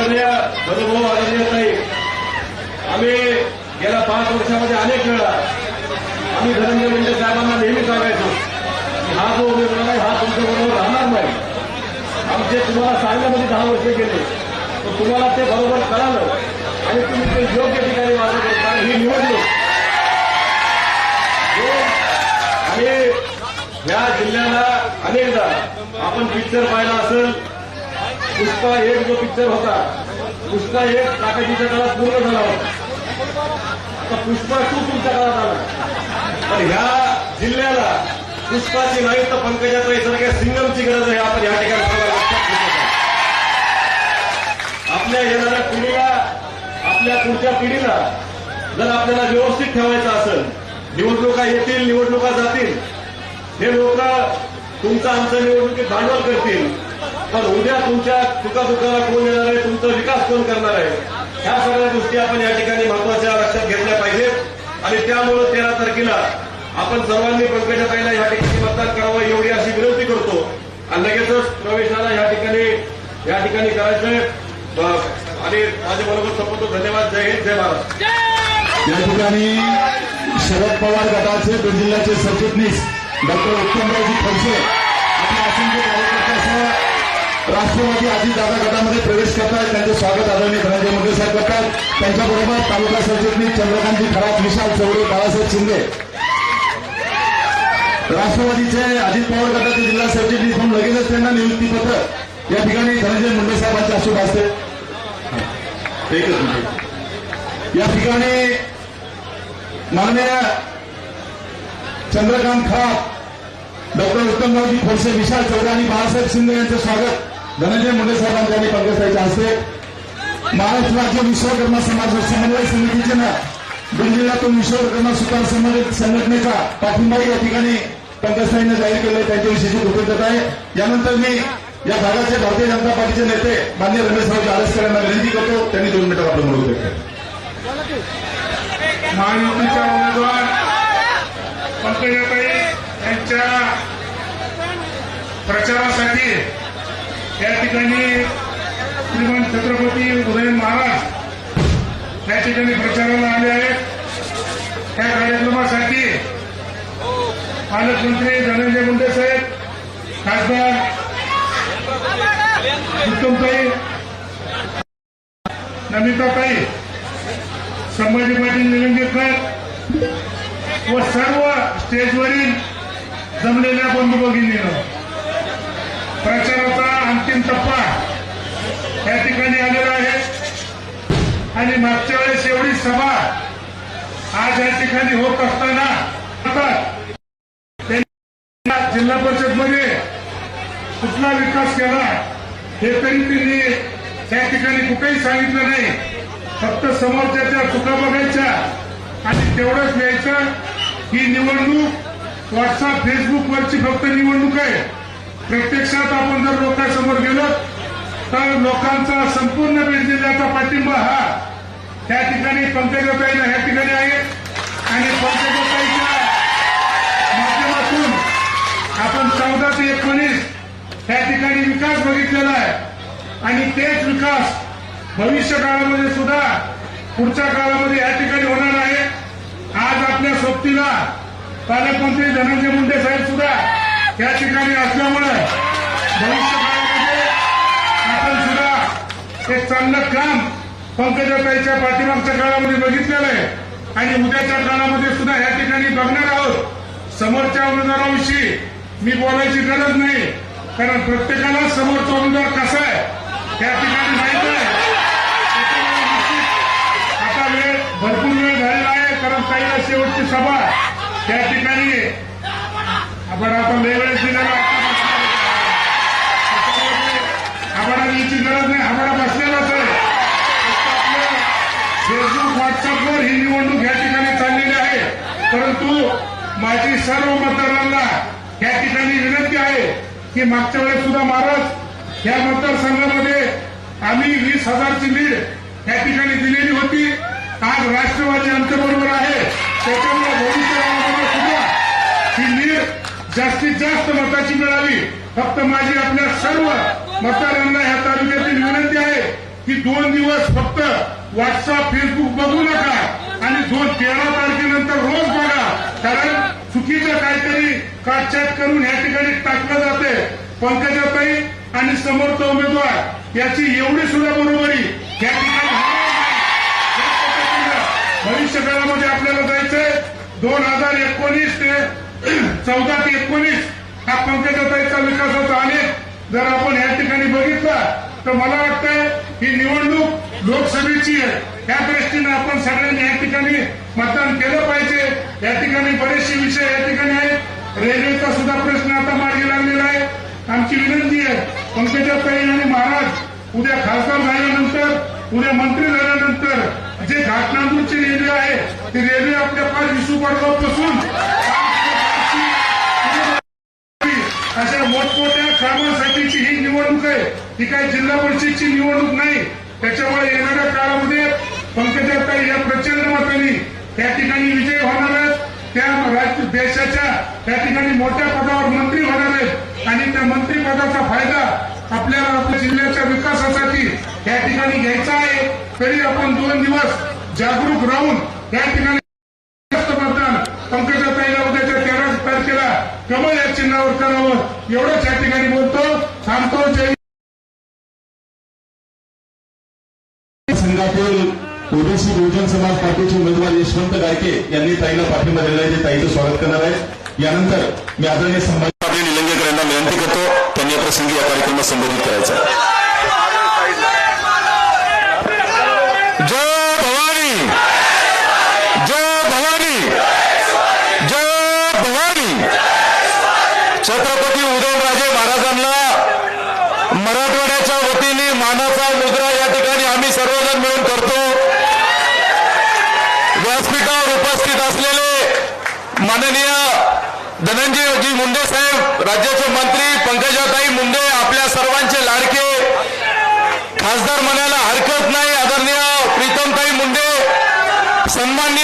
आदरणीय बरोभाऊ आदरणीय ताई आम्ही गेल्या पाच वर्षामध्ये अनेक वेळा आम्ही धनंजय मुंडे साहेबांना नेहमी सांगायचो की हा जो उमेदवार आहे हा तुमच्या बरोबर राहणार नाही. आमचे तुम्हाला सांगण्यामध्ये दहा वर्ष गेले तर तुम्हाला ते बरोबर कळालं आणि तुम्ही ते योग्य ठिकाणी मार्ग करता ही निवडणूक. आणि या जिल्ह्याला अनेकदा आपण पिक्चर पाहिला असेल पुष्पा एक जो पिक्चर होता पुष्पा एक काकाजीच्या काळात पूर्ण झाला होता. आता पुष्पा टू तुमच्या काळात आला. पण ह्या जिल्ह्याला पुष्पाची नाही तर पंकजाताई सारख्या सिंगमची गरज आहे. आपण या ठिकाणी आपल्या येणाऱ्या पिढीला आपल्या पुढच्या पिढीला जर आपल्याला व्यवस्थित ठेवायचं असेल निवडणुका येतील निवडणुका जातील हे लोक तुमचं आमचं निवडणुकीत भांडवल करतील. पण उद्या तुमच्या चुकाचुकाला कोण येणार आहे? तुमचा विकास कोण करणार आहे? ह्या सगळ्या गोष्टी आपण या ठिकाणी महत्त्वाच्या लक्षात घेतल्या पाहिजेत. आणि त्यामुळे तेरा तारखेला आपण सर्वांनी पंकजाताईला या ठिकाणी मतदान करावं एवढी अशी विनंती करतो. आणि लगेचच प्रवेशाला या ठिकाणी या ठिकाणी करायचंय. आणि माझ्या बरोबर संपतो धन्यवाद. जय हिंद जय महाराष्ट्र या ठिकाणी शरद पवार गटाचे बीड जिल्ह्याचे सरचिटणीस डॉक्टर उत्तमरावजी खडसे. राष्ट्रवादी अजितदादा गटामध्ये प्रवेश करतात त्यांचे स्वागत आदरणीय धनंजय मुंडे साहेब करतात त्यांच्याबरोबर तालुका सरचिटणीस चंद्रकांतजी खरात विशाल चौरे बाळासाहेब शिंदे. राष्ट्रवादीचे अजित पवार गटाचे जिल्हा सरचिटणीस म्हणून लगेचच त्यांना नियुक्तीपत्र या ठिकाणी धनंजय मुंडे साहेबांच्या अशुभ असते एकच मिनिट. या ठिकाणी माननीय चंद्रकांत खरात डॉक्टर उत्तमरावजी खोडसे विशाल चौधरी आणि बाळासाहेब शिंदे यांचं स्वागत. धनंजय मुंडे साहेबांच्या आणि पंकजताईच्या हस्ते महाराष्ट्र राज्य विश्वकर्मा समाज समन्वय समितीचे ना बीड जिल्ह्यातून विश्वकर्मा सुतार समाज संघटनेचा पाठिंबा या ठिकाणी पंकजताईनं जाहीर केलं त्यांच्याविषयीची कृतज्ञता आहे. यानंतर मी या भागाचे भारतीय जनता पार्टीचे नेते मान्य रमेशराव आरसकर यांना विनंती करतो त्यांनी दोन मिनिटं आपलं म्हणू महायुतीच्या उमेदवार पंकजाताई यांच्या प्रचारासाठी या ठिकाणी श्रीमान छत्रपती उदयन महाराज या ठिकाणी प्रचाराला आले आहेत. त्या कार्यक्रमासाठी पालकमंत्री धनंजय मुंडे साहेब खासदार उत्तमताई नमिताताई संभाजी पाटील निलंगेकर व सर्व स्टेजवरील जमलेल्या बंधू भगिनीनं प्रचार अंतिम टप्पा या ठिकाणी आलेला आहे. आणि मागच्या वेळेस एवढी सभा आज या ठिकाणी होत असताना जिल्हा परिषदमध्ये कुठला विकास केला हे तरी त्यांनी त्या ठिकाणी कुठेही सांगितलं नाही. फक्त समोरच्या चुका बघायच्या आणि तेवढंच लिहायचं. ही निवडणूक व्हॉट्सअप फेसबुकवरची फक्त निवडणूक आहे. प्रत्यक्षात आपण जर लोकांसमोर गेलो तर लोकांचा संपूर्ण बीड जिल्ह्याचा पाठिंबा हा त्या ठिकाणी पंकजाताईला ह्या ठिकाणी आहे. आणि पंकजताईच्या माध्यमातून आपण चौदा ते एकोणीस त्या ठिकाणी विकास बघितलेला आहे. आणि तेच विकास भविष्य काळामध्ये सुद्धा पुढच्या काळामध्ये या ठिकाणी होणार आहे. आज आपल्या सोबतीला पालकमंत्री धनंजय मुंडे साहेब सुद्धा या ठिकाणी असल्यामुळे भविष्य काळामध्ये आपण सुद्धा एक चांगलं काम पंकजाताईच्या पाठीमागच्या काळामध्ये बघितलेलं आहे. आणि उद्याच्या काळामध्ये सुद्धा या ठिकाणी बघणार आहोत. समोरच्या उमेदवाराविषयी मी बोलायची गरज नाही. कारण प्रत्येकाला समोरचा उमेदवार कसा आहे त्या ठिकाणी माहीत आहे. आता वेळ भरपूर वेळ झालेला आहे. कारण काही शेवटची सभा त्या ठिकाणी आपण आता वेगवेगळ्या वेळेस आपण आम्हाला गरज नाही आम्हाला बसलेलाच आहे. फेसबुक व्हॉट्सअपवर ही निवडणूक या ठिकाणी चाललेली आहे. परंतु माझी सर्व मतदारांना या ठिकाणी विनंती आहे की मागच्या वेळेस सुद्धा महाराज या मतदारसंघामध्ये आम्ही वीस हजारची लीड या ठिकाणी दिलेली होती. आज राष्ट्रवादी आमच्याबरोबर आहे. त्याच्यामुळे भविष्यकाळामध्ये सुद्धा ही लीड जास्तीत जास्त मताची मिळावी फक्त माझी आपल्या सर्व मतदारांना या तालुक्यातील विनंती आहे की दोन दिवस फक्त व्हॉट्सअप फेसबुक बघू नका आणि दोन तेरा तारखेनंतर रोज बघा. कारण चुकीचं काहीतरी काटछाट करून या ठिकाणी टाकलं जाते पंकजाताई आणि समर्थ उमेदवार याची एवढी सुद्धा बरोबरी. या ठिकाणी होणार भविष्य काळामध्ये आपल्याला जायचंय दोन हजार एकोणीस ते चौदा ते एकोणीस हा पंकजाताईचा विकासाचा आलेख जर आपण या ठिकाणी बघितला तर मला वाटतं ही निवडणूक लोकसभेची आहे. या दृष्टीनं आपण सगळ्यांनी या ठिकाणी मतदान केलं पाहिजे. या ठिकाणी बरेचसे विषय या ठिकाणी आहेत. रेल्वेचा सुद्धा प्रश्न आता मार्गी लागलेला आहे. आमची विनंती आहे पंकजाताई आणि महाराज उद्या खासदार झाल्यानंतर उद्या मंत्री झाल्यानंतर जे घाटनांदूरची रेल्वे आहे ती रेल्वे आपल्या पाच विसू पासून मोठमोठ्या कामासाठीची ही निवडणूक आहे. ही काय जिल्हा परिषदची निवडणूक नाही. त्याच्यामुळे येणाऱ्या काळामध्ये पंकजाताई या प्रचंड मतांनी त्या ठिकाणी विजय होणार आहेत. त्या देशाच्या त्या ठिकाणी मोठ्या पदावर मंत्री होणार आहेत. आणि त्या मंत्रीपदाचा फायदा आपल्याला आपल्या जिल्ह्याच्या विकासासाठी या ठिकाणी घ्यायचा आहे. तरी आपण दोन दिवस जागरूक राहून या ठिकाणी जास्त मतदान पंकजाताईला उद्याच्या तेरा तारखेला कमल या चिन्हावर करावं एवढंच या ठिकाणी बोलतो जय संघातील ओबीसी बहुजन समाज पार्टीचे उमेदवार यशवंत गायके यांनी ताईला पाठिंबा दिलेला आहे ते ताईचं स्वागत करणार आहे यानंतर मी आदरणीय संभाजी पाटील निलंगेकर यांना विनंती करतो त्यांनी या प्रसंगी या कार्यक्रमात संबोधित करायचं जय भवानी! जय भवानी! जय भवानी! छत्रपती मराठवाड्याच्या वतीने मानाचा मुद्रा या ठिकाणी आम्ही सर्वजण मिळून करतो. व्यासपीठावर उपस्थित असलेले माननीय धनंजयजी मुंडे साहेब राज्याचे मंत्री पंकजाताई मुंडे आपल्या सर्वांचे लाडके. खासदार म्हणायला हरकत नाही आदरणीय प्रीतमताई मुंडे. सन्मान्य